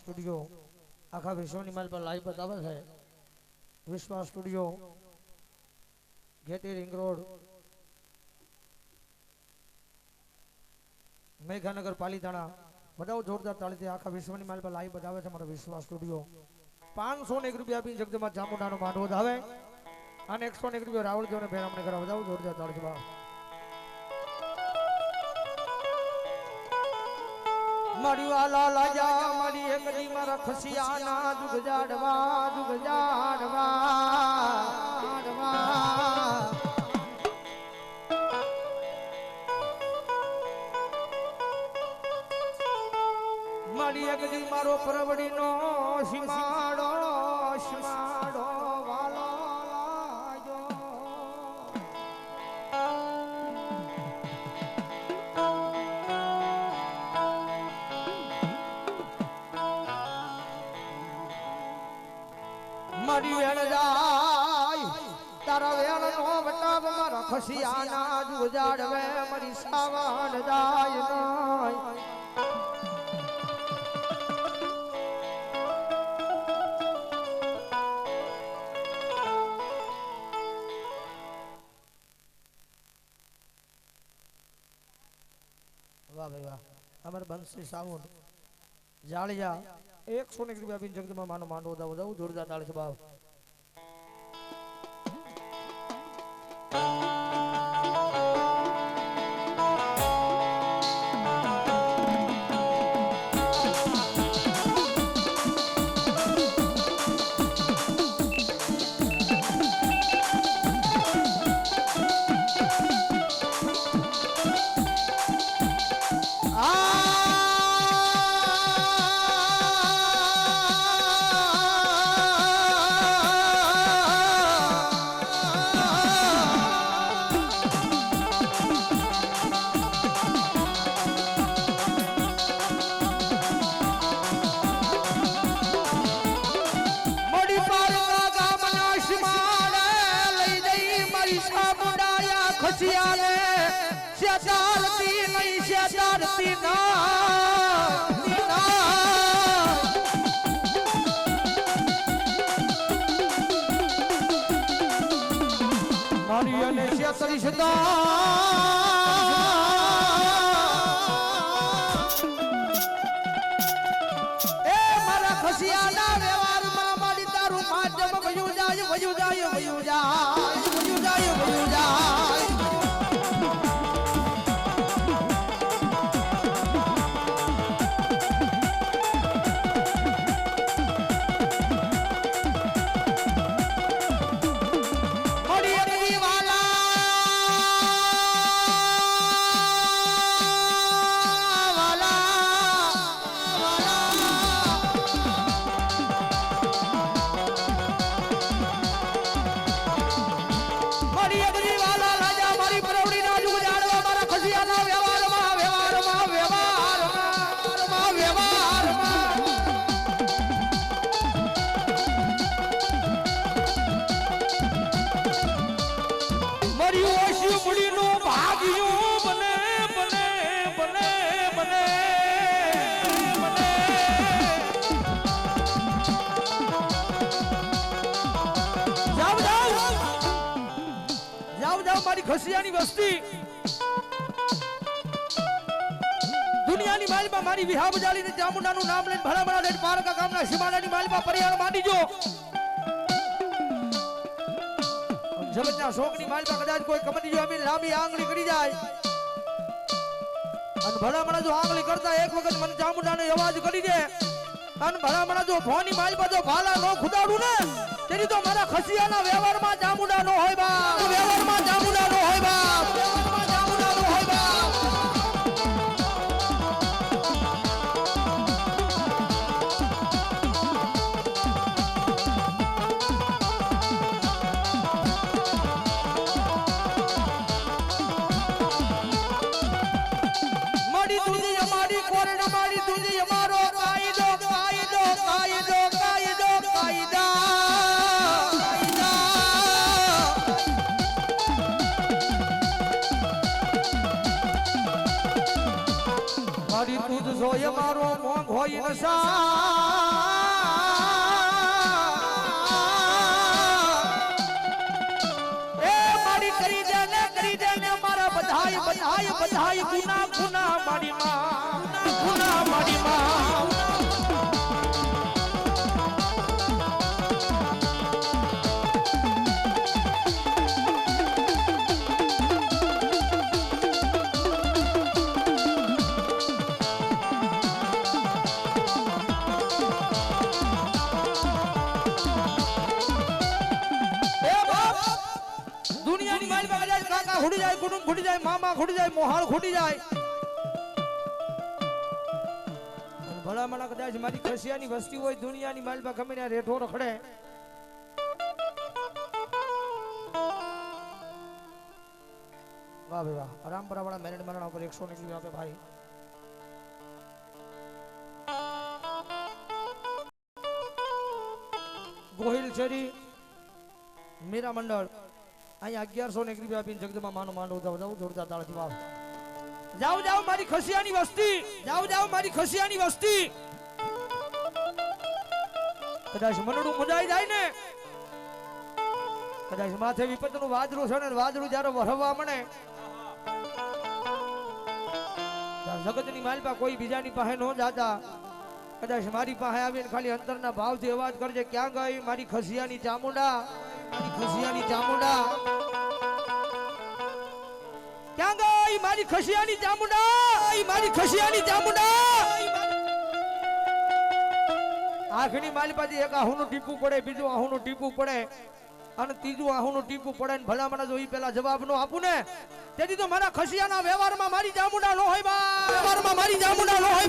Studio આખા વિશ્વની માલ પર લાઈવ બતાવે છે. વિશ્વ સ્ટુડિયો ગેટી રિંગ રોડ, મેઘાનગર પાલીતાણા, બધા જોરદાર તાળીથી આખા વિશ્વની માલ પર લાઈવ બતાવે છે મારો વિશ્વાસ સ્ટુડિયો. પાંચસો ને એક રૂપિયા આપી જગદમાં ચામુંડાનો માંડવો ધાવે અને એકસો ને એક રૂપિયા રાવળ જોને ભેરામણે કરાવે જોરદાર તાળીથી મારી વાલા લાજા, મારી એકડી મારા ખસિયાના દુગ જાડવા દુગ જાડવા જાડવા મારી એકડી મારો પરવડીનો સીમાડો સીમાડો મારી વેણ જાય. તારા વેણ નો વટાવ મારા ખસિયાના જ મારી સાવણ જાય નાય વાહ ભાઈ વાહ. અમારે બંસી સાવણ જાળિયા એકસો ને એક રૂપિયા આપીને જગદમાં માનો માંડવો દાવો દાવું જોરદાર તાળી છે શેતારતી નહીં શેતારતી ના ના. મારી અને શેતરી સદા. મારી અગરી જાવ ખસિયાની વસ્તી. દુનિયાની માલમાં મારી વિહા બજાડીને ચામુંડાનું નામ લઈને ભલા લઈને પારકા ગામના સીમાડાની માલમાં પરિયાર માંડીજો જગતના શોકની માલમાં કદાચ કોઈ કમતી જો અમે લાંબી આંગળી કરી જાય. અને ભલામણા જો આંગળી કરતા એક વખત મને ચામુંડાનો અવાજ કરી દે. અને ભલામણા જો ફોની માલમાં જો ભાલા નો ખુદાડું ને. તેની તો મારા ખસિયાના વ્યવહારમાં ચામુંડા નો હોય બાપ. વ્યવહારમાં ચામુંડા નો હોય બાપ. મારી દુનિયા મારી હોય મારી દુજી મારી તું જ જોઈએ મારો મોંઘ હોય નશા એ મારી કરી દે ને કરી દે ને મારા બધાય બધાય બધાય ગુના ગુના મારી માં. દુનિયાની માલમાં જાય, કાકા ખૂટી જાય, કુટુંબ ખૂટી જાય, મામા ખૂટી જાય, મોહાળ ખૂટી જાય. ભલામણા કદાચ મારી ખસિયાની વસ્તી હોય, દુનિયાની માલમાં ગમે ત્યાં રેઠો રખડે. વાહ વાહ પરંપરા વાળા મેરેડ મરણ ઉપર એકસો નીકળી આપે ભાઈ. ગોહિલ શેરી, મીરા મંડળ. અહીંયા અગિયારસો ને માનો વસ્તી. કદાચ માથે વિપતનું વાદળું છે ને, વાદળું જ્યારે વરવા ત્યારે જગતની માલપા કોઈ બીજાની પાસે ન જાતા. કદાચ મારી પાસે આવીને ખાલી અંતરના ભાવથી અવાજ કરજે, ક્યાં ગઈ મારી ખસિયાની ચામુંડા? ગઈ મારી ખસિયાની ચામુંડા? મારી ખસિયાની ચામુંડા. પડે, બીજું આહુનું ટીપું પડે, અને ત્રીજું આહુનું ટીપું પડે ને ભલામણા જો ઈ પેલા જવાબ નો આપું ને. તેથી તો મારા ખસિયાના વ્યવહારમાં મારી ચામુંડા નો હોય વ્યવહારમાં મારી ચામુંડા નો હોય